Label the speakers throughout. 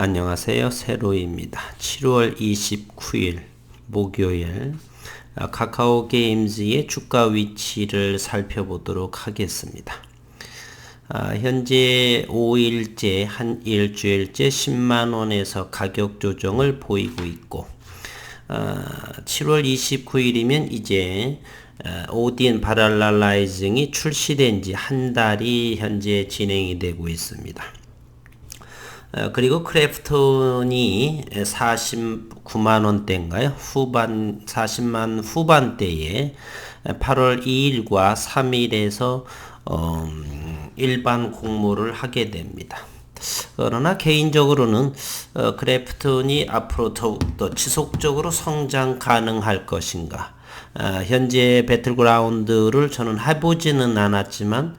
Speaker 1: 안녕하세요. 세로입니다. 7월 29일 목요일 아, 카카오 게임즈의 주가 위치를 살펴보도록 하겠습니다. 아, 현재 5일째 한 일주일째 10만 원에서 가격 조정을 보이고 있고 아, 7월 29일이면 이제 오디엔 바랄라라이징이 출시된 지 한 달이 현재 진행이 되고 있습니다. 어, 그리고 크래프톤이 49만 원대인가요? 후반 40만 후반대에 8월 2일과 3일에서 어, 일반 공모를 하게 됩니다. 그러나 개인적으로는 어, 크래프톤이 앞으로 더욱더 지속적으로 성장 가능할 것인가 아, 현재 배틀그라운드를 저는 해보지는 않았지만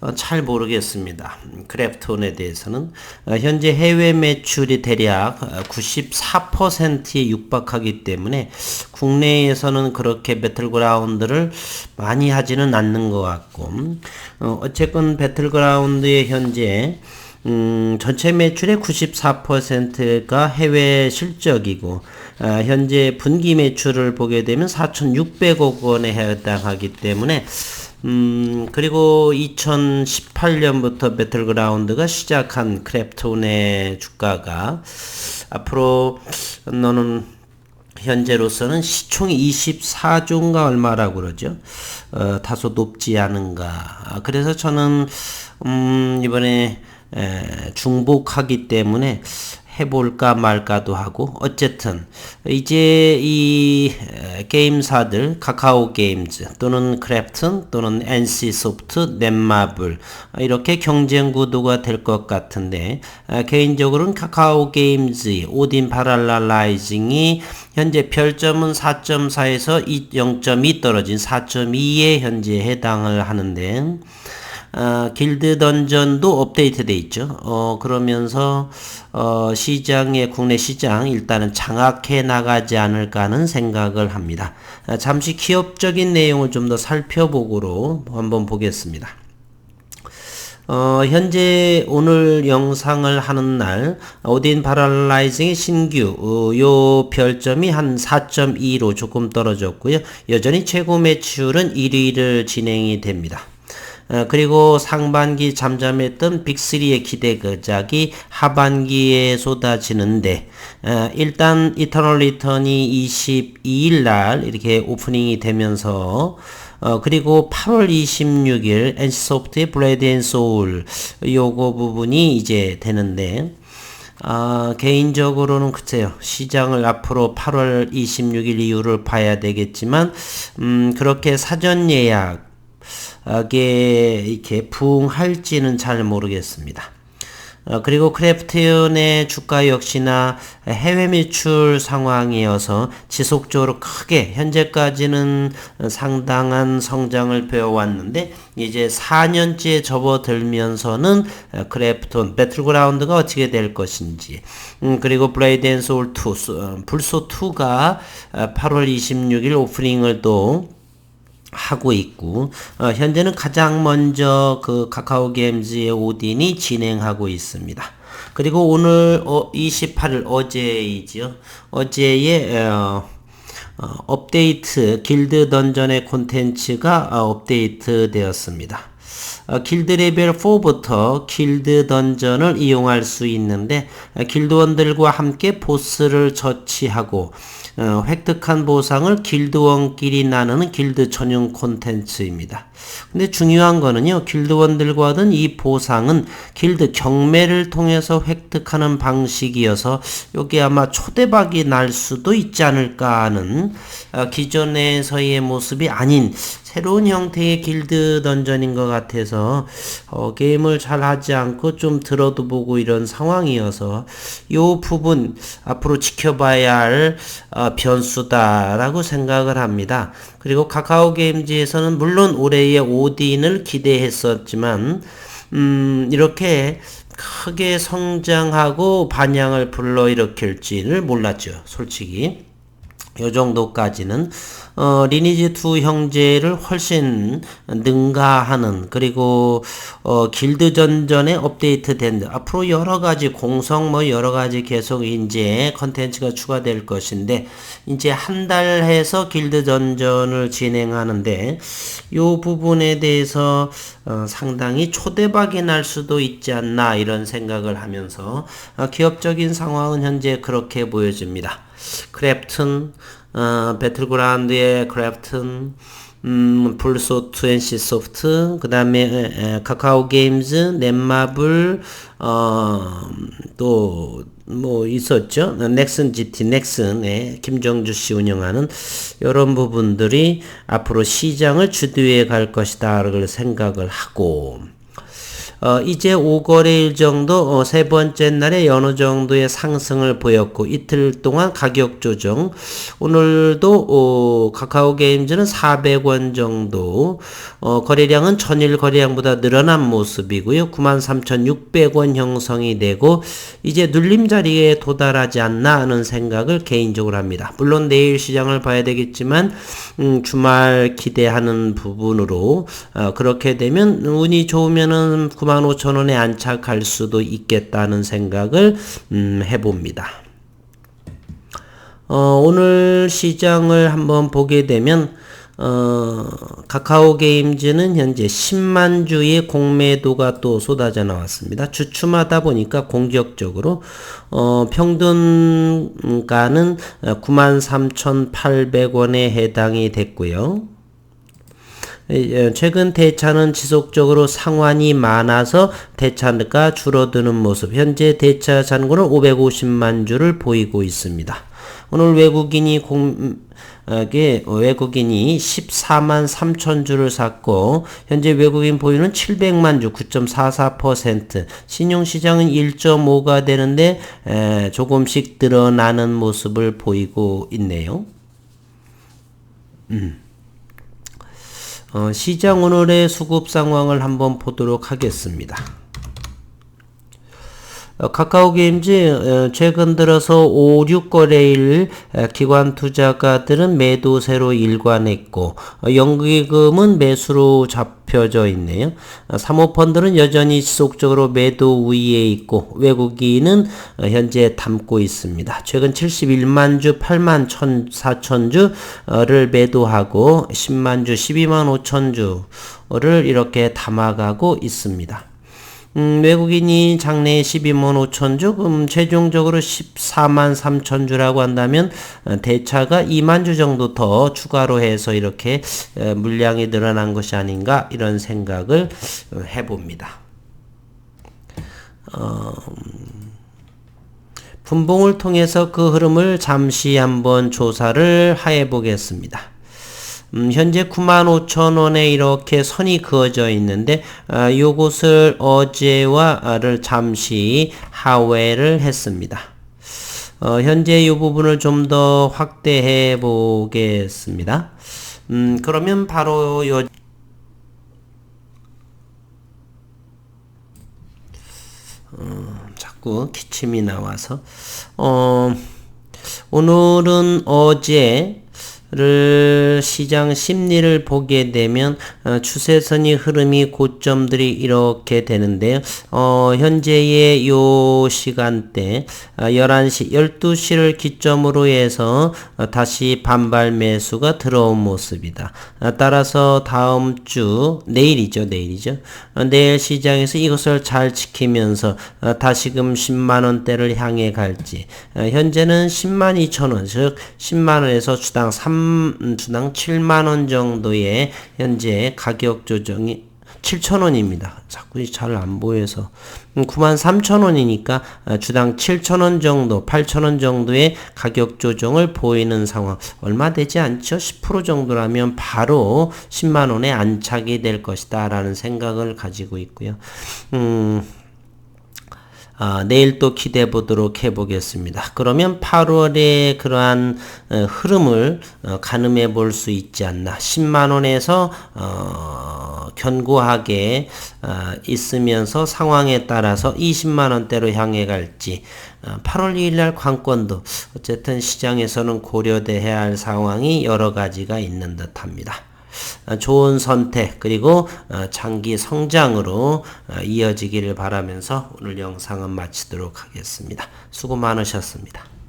Speaker 1: 어, 잘 모르겠습니다. 크래프톤에 대해서는 어, 현재 해외 매출이 대략 94%에 육박하기 때문에 국내에서는 그렇게 배틀그라운드를 많이 하지는 않는 것 같고 어, 어쨌건 배틀그라운드의 현재 음, 전체 매출의 94%가 해외 실적이고 아, 현재 분기 매출을 보게 되면 4,600억 원에 해당하기 때문에 음, 그리고 2018년부터 배틀그라운드가 시작한 크래프톤의 주가가 앞으로 너는 현재로서는 시총이 24조인가 얼마라고 그러죠. 어, 다소 높지 않은가. 아, 그래서 저는 음, 이번에 에, 중복하기 때문에 해볼까 말까도 하고 어쨌든 이제 이 게임사들 카카오 게임즈 또는 크래프튼 또는 NC 소프트 넷마블 이렇게 경쟁 구도가 될 것 같은데 개인적으로는 카카오 게임즈 오딘 파랄라 라이징이 현재 별점은 4.4에서 0.2 떨어진 4.2에 현재 해당을 하는데 어, 길드 던전도 업데이트돼 있죠. 어, 그러면서 어, 시장의 국내 시장 일단은 장악해 나가지 않을까 하는 생각을 합니다. 어, 잠시 기업적인 내용을 좀 더 살펴보고로 한번 보겠습니다. 어, 현재 오늘 영상을 하는 날 오딘 파랄라이징의 신규 어, 요 별점이 한 4.2로 조금 떨어졌고요. 여전히 최고 매출은 1위를 진행이 됩니다. 어, 그리고 상반기 잠잠했던 빅3의 기대 그작이 하반기에 쏟아지는데 어, 일단 이터널 리턴이 22일 날 이렇게 오프닝이 되면서 어, 그리고 8월 26일 NC소프트의 블레드 앤 소울 요거 부분이 이제 되는데 아, 개인적으로는 그때요. 시장을 앞으로 8월 26일 이후를 봐야 되겠지만, 음, 그렇게 사전 예약, 게 이렇게 부응할지는 잘 모르겠습니다. 어, 그리고 크래프트연의 주가 역시나 해외 매출 상황이어서 지속적으로 크게 현재까지는 상당한 성장을 배워왔는데 이제 4년째 접어들면서는 크래프톤 배틀그라운드가 어떻게 될 것인지 음, 그리고 블레이드 앤 소울 2 어, 불소 2가 8월 26일 오프닝을 또 하고 있고 어, 현재는 가장 먼저 그 카카오 게임즈의 오딘이 진행하고 있습니다. 그리고 오늘 어, 28일 어제이죠. 어제의 어, 어, 업데이트 길드 던전의 콘텐츠가 어, 업데이트 되었습니다. 어, 길드 레벨 4부터 길드 던전을 이용할 수 있는데 어, 길드원들과 함께 보스를 처치하고 어, 획득한 보상을 길드원끼리 나누는 길드 전용 콘텐츠입니다. 근데 중요한 거는요, 길드원들과 하던 이 보상은 길드 경매를 통해서 획득하는 방식이어서 여기 아마 초대박이 날 수도 있지 않을까 하는 어, 기존에서의 모습이 아닌 새로운 형태의 길드 던전인 것 같아 서 어, 게임을 잘 하지 않고 좀 들어도 보고 이런 상황이어서 이 부분 앞으로 지켜봐야 할 어, 변수다라고 생각을 합니다. 그리고 카카오 게임즈에서는 물론 올해의 오딘을 기대했었지만 음, 이렇게 크게 성장하고 반향을 불러일으킬지를 몰랐죠. 솔직히. 요 정도까지는 어, 리니지 2 형제를 훨씬 능가하는 그리고 어, 길드 전전에 업데이트된 앞으로 여러 가지 공성 뭐 여러 가지 계속 이제 컨텐츠가 추가될 것인데 이제 한 달 해서 길드 전전을 진행하는데 요 부분에 대해서 어, 상당히 초대박이 날 수도 있지 않나 이런 생각을 하면서 어, 기업적인 상황은 현재 그렇게 보여집니다. 크래프튼 어, 배틀그라운드의 크래프튼 음, 불소트 NC 소프트, 그 다음에 카카오 게임즈, 넷마블, 어, 또, 뭐 있었죠. 넥슨 GT, 넥슨의 김정주 씨 운영하는 이런 부분들이 앞으로 시장을 주도해 갈 것이다. 를 생각을 하고, 어, 이제 5거래일 정도 어, 세 번째 날에 어느 정도의 상승을 보였고 이틀 동안 가격 조정. 오늘도 어, 카카오 게임즈는 400원 정도. 어, 거래량은 전일 거래량보다 늘어난 모습이고요. 93,600원 형성이 되고 이제 눌림 자리에 도달하지 않나 하는 생각을 개인적으로 합니다. 물론 내일 시장을 봐야 되겠지만 음, 주말 기대하는 부분으로 어, 그렇게 되면 운이 좋으면은 95,000원에 안착할 수도 있겠다는 생각을 음, 해봅니다. 어, 오늘 시장을 한번 보게 되면 어, 카카오 게임즈는 현재 10만 주의 공매도가 또 쏟아져 나왔습니다. 주춤하다 보니까 공격적으로 어, 평균가는 93,800원에 해당이 됐고요. 최근 대차는 지속적으로 상환이 많아서 대차가 줄어드는 모습. 현재 대차 잔고는 550만 주를 보이고 있습니다. 오늘 외국인이 공, 게 외국인이 14만 3천 주를 샀고 현재 외국인 보유는 700만 주 9.44% 신용시장은 1.5가 되는데 에, 조금씩 늘어나는 모습을 보이고 있네요. 음. 어, 시장 오늘의 수급 상황을 한번 보도록 하겠습니다. 어, 카카오 게임즈 어, 최근 들어서 5, 6거래일 기관 투자가들은 매도세로 일관했고 어, 연기금은 매수로 잡혀져 있네요. 사모펀드는 여전히 지속적으로 매도 우위에 있고 외국인은 현재 담고 있습니다. 최근 71만 주 8만 4천 주를 매도하고 10만 주 12만 5천 주를 이렇게 담아가고 있습니다. 음, 외국인이 장래에 12만 5천 주, 음, 최종적으로 14만 3천 주라고 한다면 어, 대차가 2만 주 정도 더 추가로 해서 이렇게 어, 물량이 늘어난 것이 아닌가 이런 생각을 어, 해봅니다. 어, 분봉을 통해서 그 흐름을 잠시 한번 조사를 해 보겠습니다. 음, 현재 95,000원에 이렇게 선이 그어져 있는데 아, 요것을 어제와를 잠시 하회를 했습니다. 어, 현재 이 부분을 좀 더 확대해 보겠습니다. 음, 그러면 바로 요 어, 자꾸 기침이 나와서 어, 오늘은 어제 를 시장 심리를 보게 되면 어, 추세선이 흐름이 고점들이 이렇게 되는데요. 어, 현재의 요 시간대 어, 11시 12시를 기점으로 해서 어, 다시 반발 매수가 들어온 모습이다. 어, 따라서 다음 주 내일이죠. 내일이죠. 어, 내일 시장에서 이것을 잘 지키면서 다시금 10만 원대를 향해 갈지 현재는 10만 2천 원, 즉 10만 원에서 주당 3 주당 7만원 정도의 현재 가격 조정이 7천원입니다. 자꾸 잘 안 보여서 9만 3천원이니까 주당 7천원 정도, 8천원 정도의 가격 조정을 보이는 상황. 얼마 되지 않죠? 10% 정도라면 바로 10만원에 안착이 될 것이다 라는 생각을 가지고 있고요. 음... 어, 내일 또 기대해 보도록 해 보겠습니다. 그러면 8월의 그러한 어, 흐름을 어, 가늠해 볼 수 있지 않나. 10만 원에서 어, 견고하게 어, 있으면서 상황에 따라서 20만 원대로 향해 갈지 어, 8월 2일 날 관건도 어쨌든 시장에서는 고려돼야 할 상황이 여러 가지가 있는 듯 합니다. 어, 좋은 선택 그리고 어, 장기 성장으로 어, 이어지기를 바라면서 오늘 영상은 마치도록 하겠습니다. 수고 많으셨습니다.